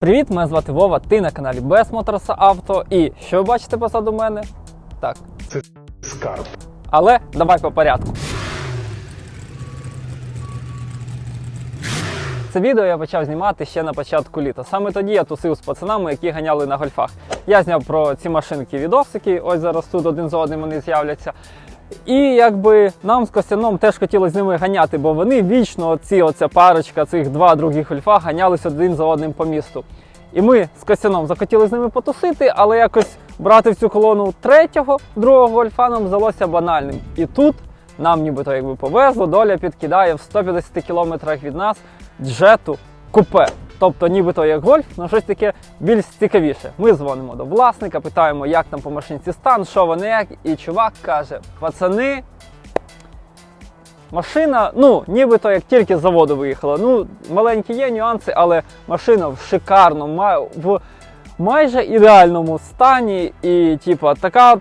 Привіт, мене звати Вова, ти на каналі Без Моторса Авто. І що ви бачите позаду мене? Так. Це скарб. Але давай по порядку. Це відео я почав знімати ще на початку літа. Саме тоді я тусив з пацанами, які ганяли на гольфах. Я зняв про ці машинки відосики, ось зараз тут один за одним вони з'являться. І якби нам з Костяном теж хотілося з ними ганяти, бо вони вічно, ці оця парочка, цих два других гольфа ганялись один за одним по місту. І ми з Костяном захотіли з ними потусити, але якось брати в цю колону третього, другого гольфа нам здалося банальним. І тут нам нібито якби повезло, доля підкидає в 150 кілометрах від нас джету купе. Тобто нібито як гольф, але щось таке більш цікавіше. Ми дзвонимо до власника, питаємо, як там по машинці стан, що вони як. І чувак каже: пацани, машина, ну, нібито як тільки з заводу виїхала. Ну, маленькі є нюанси, але машина в шикарному, в майже ідеальному стані. І, типа, така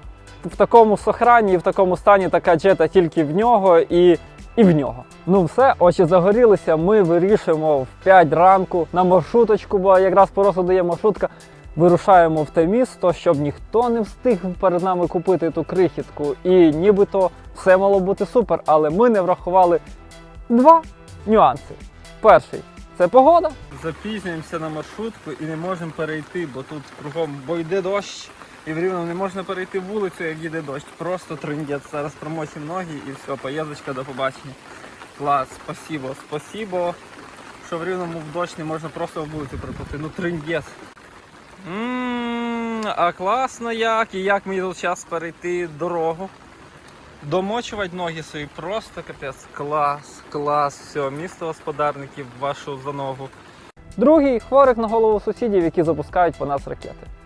в такому сохранні, і в такому стані така джета тільки в нього і, і в нього. Ну все, очі загорілися. Ми вирішуємо в 5 ранку на маршруточку, бо якраз по розкладу є маршрутка. Вирушаємо в те місто, щоб ніхто не встиг перед нами купити ту крихітку. І нібито все мало бути супер, але ми не врахували два нюанси. Перший це погода. Запізнюємося на маршрутку і не можемо перейти, бо тут кругом бо йде дощ. І в Рівному не можна перейти вулицю, як їде дощ. Просто триндець. Зараз промочимо ноги і все, поїздочка до побачення. Клас, спасибо, спасибо. Що в Рівному в дощ не можна просто в вулицю припустити. Ну триндець. А класно як, і як мені тут час перейти дорогу. Домочувати ноги свої просто капець. Клас, клас, все, місто господарників, вашу за ногу. Другий хворик на голову сусідів, які запускають по нас ракети.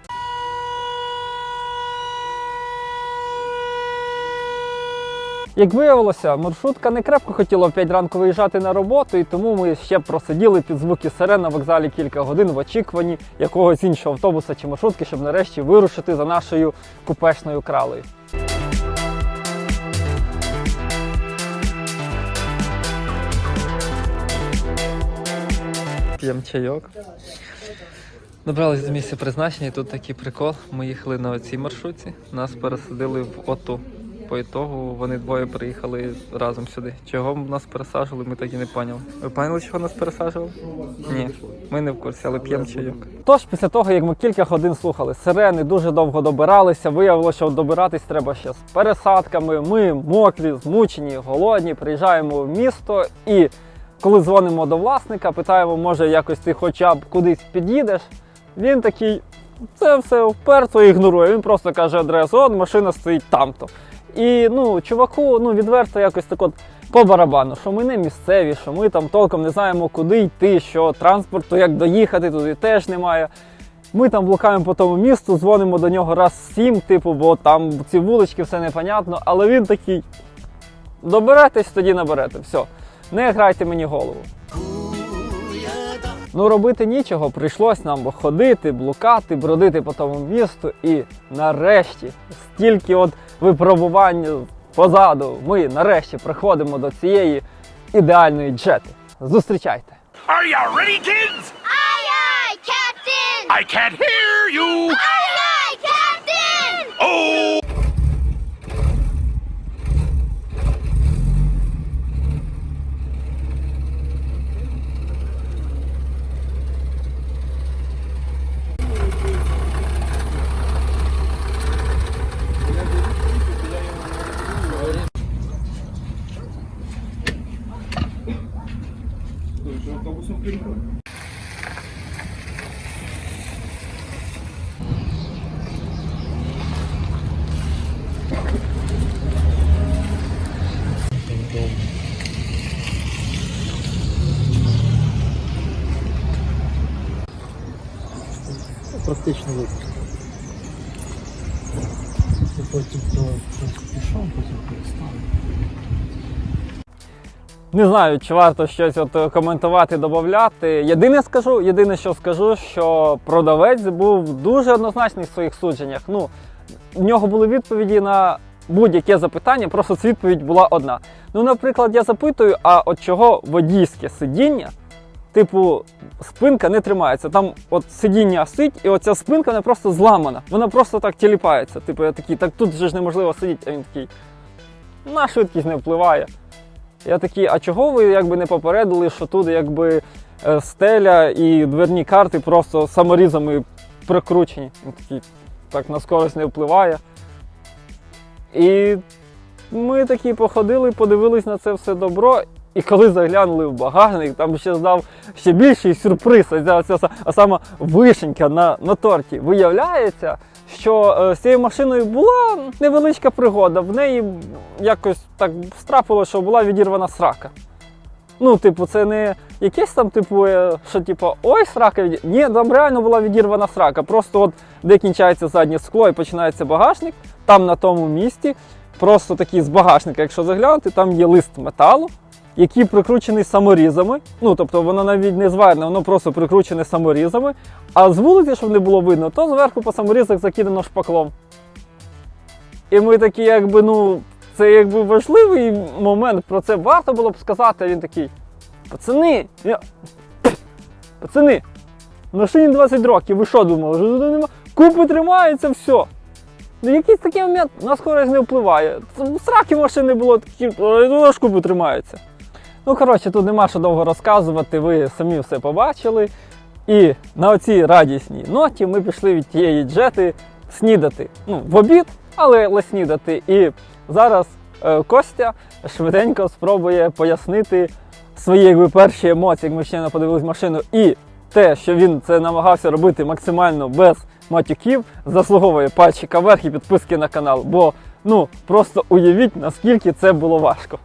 Як виявилося, маршрутка не крепко хотіла в 5 ранку виїжджати на роботу, і тому ми ще просиділи під звуки сирен на вокзалі кілька годин в очікуванні якогось іншого автобуса чи маршрутки, щоб нарешті вирушити за нашою купешною кралею. П'ємо чайок. Добрались до місця призначення, і тут такий прикол. Ми їхали на цій маршрутці, нас пересадили в ОТУ. По ітогу вони двоє приїхали разом сюди. Чого нас пересаджували, ми так і не поняли. Ви поняли, чого нас пересаджували? Ні, ми не в курсі, але п'ємо чайок. Тож, після того, як ми кілька годин слухали сирени, дуже довго добиралися, виявилося, що добиратись треба ще з пересадками. Ми мокрі, змучені, голодні, приїжджаємо в місто і коли дзвонимо до власника, питаємо, може якось ти хоча б кудись під'їдеш. Він такий, це все вперто ігнорує. Він просто каже адресу, от машина стоїть там-то. І ну, чуваку ну, відверто якось так от по барабану, що ми не місцеві, що ми там толком не знаємо, куди йти, що транспорту, як доїхати, туди теж немає. Ми там блукаємо по тому місту, дзвонимо до нього раз сім, типу, бо там ці вулички, все непонятно, але він такий. Доберетесь, тоді наберете. Все. Не грайте мені голову. Ну, робити нічого, прийшлось нам ходити, блукати, бродити по тому місту. І нарешті, стільки от випробувань позаду, ми нарешті приходимо до цієї ідеальної джети. Зустрічайте! Are you ready, kids? Aye, aye, Captain! I can't hear you. практично випуск. Ти потім то пішов, потім перестав. Не знаю, чи варто щось от коментувати, додати. Єдине скажу, єдине, що скажу, що продавець був дуже однозначний в своїх судженнях. Ну, в нього були відповіді на будь-яке запитання, просто відповідь була одна. Ну, наприклад, я запитую, а от чого водійське сидіння типу, спинка не тримається. Там от сидіння сидить, і оця спинка не просто зламана. Вона просто так тіліпається. Типу, я такий, так тут же ж неможливо сидіти. А він такий, на швидкість не впливає. Я такий, а чого ви якби не попередили, що тут якби е, стеля і дверні карти просто саморізами прикручені. Він такий, так на скорость не впливає. І ми такі походили, подивились на це все добро. І коли заглянули в багажник, там ще здав ще більший сюрприз. А саме вишенька на, на торті. Виявляється, що е, з цією машиною була невеличка пригода. В неї якось так страпило, що була відірвана срака. Ну, типу, це не якесь там, типу, е, що типу, ой, срака від... Ні, там реально була відірвана срака. Просто от де кінчається заднє скло і починається багажник, там на тому місці, просто такий з багажника, якщо заглянути, там є лист металу, який прикручений саморізами. Ну, тобто воно навіть не зварене, воно просто прикручене саморізами. А з вулиці, щоб не було видно, то зверху по саморізах закидано шпаклом. І ми такі, якби, ну, це якби важливий момент, про це варто було б сказати. А він такий. Пацани, я... пацани, машині 20 років, ви що думали? Що тут нема? Купи тримаються, все. Ну якийсь такий момент на скорість не впливає. Сраки машини було такі, ну купи тримаються. Ну, коротше, тут нема що довго розказувати, ви самі все побачили. І на оцій радісній ноті ми пішли від тієї джети снідати. Ну, в обід, але, але снідати. І зараз е, Костя швиденько спробує пояснити свої якби, перші емоції, як ми ще не подивились машину. І те, що він це намагався робити максимально без матюків, заслуговує пальчика вверх і підписки на канал. Бо ну просто уявіть, наскільки це було важко.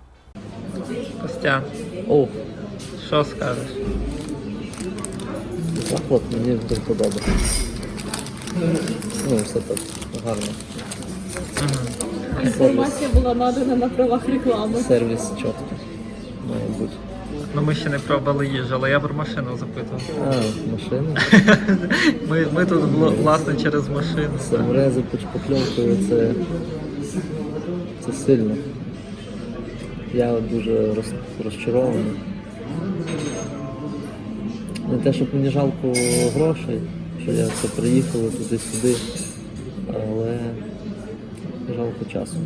Костя, О, що скажеш? так от мені дуже подобається. Ну, все так гарно. Інформація була надана на правах реклами. Сервіс чіткий. Має бути. Ну ми ще не пробували їжу, але я про машину запитував. А, машина. Ми, ми тут вла- власне через машину. Саморези під шпакльовкою це, це сильно. Я дуже роз, розчарований. Не те, щоб мені жалко грошей, що я це приїхав туди-сюди, але жалко часу.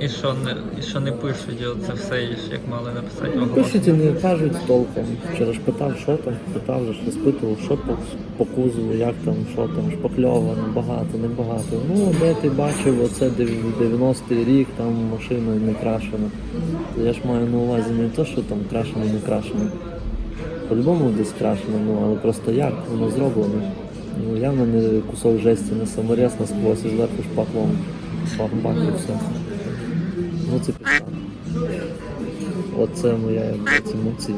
І що не, і що не пишуть, і це все, і ж як мали написати ого. Пишуть і не кажуть толком. Вчора ж питав, що там, питав, же ж розпитував, що по, по кузову, як там, що там, шпакльовано, багато, небагато. Ну, де ти бачив, оце дев- 90-й рік, там машина не крашена. Я ж маю на увазі не те, що там крашено, не крашено. По-любому десь крашено, ну але просто як воно зроблено. Ну, явно не кусок жесті, не саморез насквозь, і зверху шпаклом. Бах-бах і все. Ну це пішло. Оце моя емоція.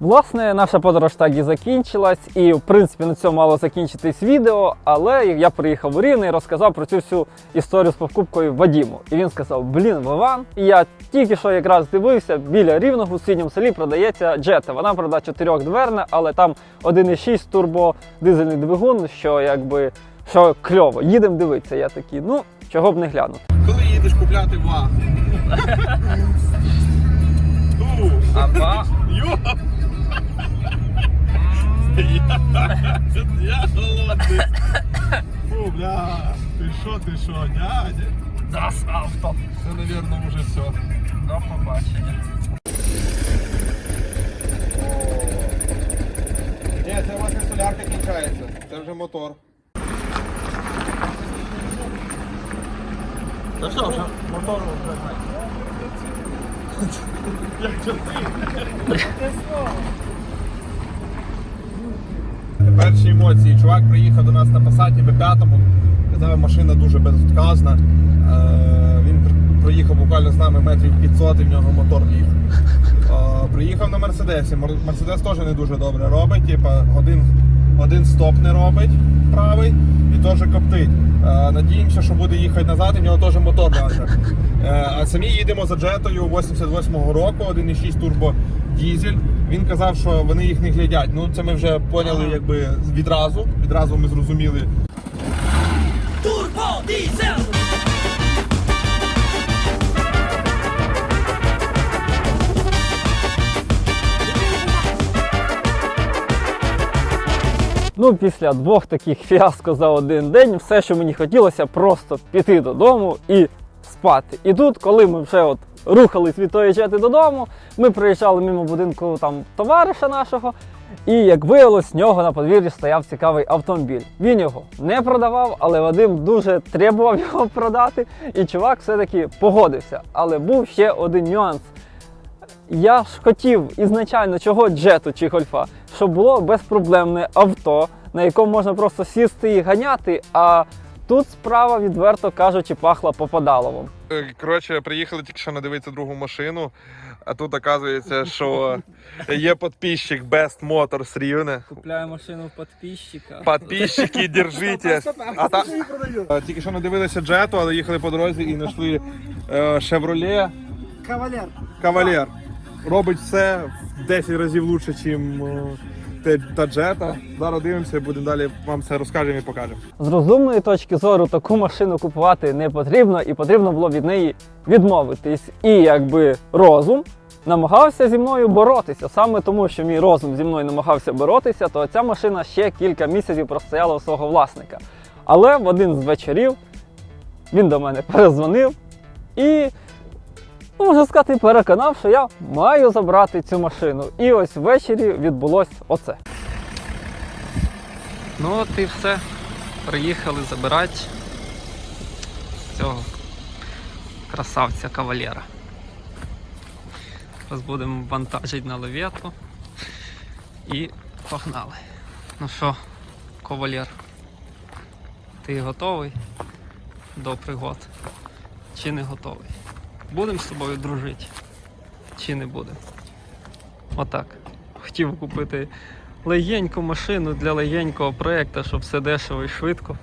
Власне, наша подорож так і закінчилась, і в принципі на цьому мало закінчитись відео. Але я приїхав в Рівне і розказав про цю всю історію з покупкою Вадіму. І він сказав: Блін, Вован. І я тільки що якраз дивився, біля рівного в сусідньому селі продається джета. Вона продає чотирьохдверна, але там 1,6 турбодизельний двигун, що якби що кльово. Їдемо дивитися. Я такий, ну чого б не глянути. Коли їдеш купляти ваг? Аба. Йо! Я, голодний. Фу, бля, ти що, ти що, дядя? Das авто. Це, навірно, вже все. До побачення. Ні, це ваша солярка кінчається. Це вже мотор. Ну що вже? Мотор Як ти? Перші емоції. Чувак приїхав до нас на Passat B5, казав, машина дуже безотказна. Е, Він проїхав буквально з нами метрів 500 і в нього мотор ліг. Е, Приїхав на Мерседесі. Мерседес теж не дуже добре робить. Типа один, один стоп не робить правий теж коптить. Е, Надіємося, що буде їхати назад, і в нього теж мотор ляже. Е, А самі їдемо за джетою 88-го року, 1,6 турбо дізель. Він казав, що вони їх не глядять. Ну це ми вже поняли якби відразу. Відразу ми зрозуміли, Ну, після двох таких фіаско за один день, все, що мені хотілося, просто піти додому і спати. І тут, коли ми вже от рухались від тої чати додому, ми приїжджали мимо будинку там товариша нашого. І як виявилось, в нього на подвір'ї стояв цікавий автомобіль. Він його не продавав, але Вадим дуже требував його продати. І чувак все-таки погодився. Але був ще один нюанс. Я ж хотів ізначально чого джету чи гольфа, щоб було безпроблемне авто, на якому можна просто сісти і ганяти. А тут справа, відверто кажучи, пахла попадаловом. Е, Коротше, приїхали тільки що надивитися другу машину, а тут оказується, що є підписчик Best Motors Рівне. Купляю машину в підписчика. Подписчики, держитесь. А та... Е, Тільки що надивилися джету, але їхали по дорозі і знайшли е, Chevrolet Кавалер. Кавалер. Робить все в 10 разів лучше, ніж та джета. Зараз дивимося, будемо далі вам це розкажемо і покажемо. З розумної точки зору таку машину купувати не потрібно, і потрібно було від неї відмовитись. І якби розум намагався зі мною боротися. Саме тому, що мій розум зі мною намагався боротися, то ця машина ще кілька місяців простояла у свого власника. Але в один з вечорів він до мене перезвонив і, ну, можна сказати, переконав, що я маю забрати цю машину. І ось ввечері відбулось оце. Ну от і все. Приїхали забирати цього красавця кавалера. Зараз будемо вантажити на левету. І погнали. Ну що, кавалер, ти готовий до пригод? Чи не готовий? Будемо з тобою дружити? Чи не будемо? Отак. Хотів купити легеньку машину для легенького проєкту, щоб все дешево і швидко.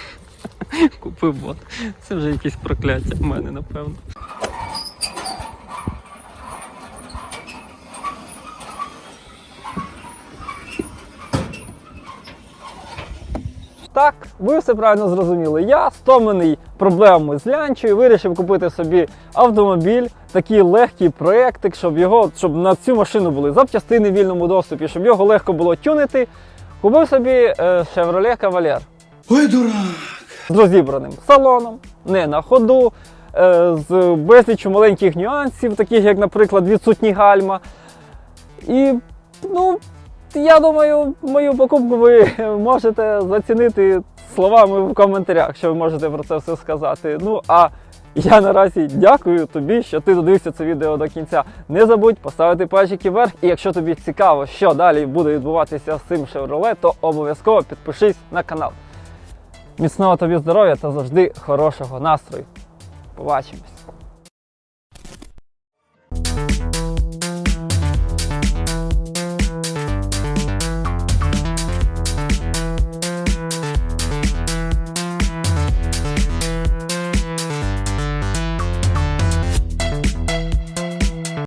Купив бот. Це вже якесь прокляття в мене, напевно. Так, ви все правильно зрозуміли. Я стомлений проблемами з лянчою, вирішив купити собі автомобіль, такий легкий проєктик, щоб його, щоб на цю машину були запчастини в вільному доступі, щоб його легко було тюнити. Купив собі е, Chevrolet Cavalier. Ой, дурак! з розібраним салоном, не на ходу, е, з безліччю маленьких нюансів, таких як, наприклад, відсутні гальма. І, ну, я думаю, мою покупку ви можете зацінити словами в коментарях, що ви можете про це все сказати. Ну, а я наразі дякую тобі, що ти додивився це відео до кінця. Не забудь поставити пальчики вверх, і якщо тобі цікаво, що далі буде відбуватися з цим Chevrolet, то обов'язково підпишись на канал. Міцного тобі здоров'я та завжди хорошого настрою. Побачимось!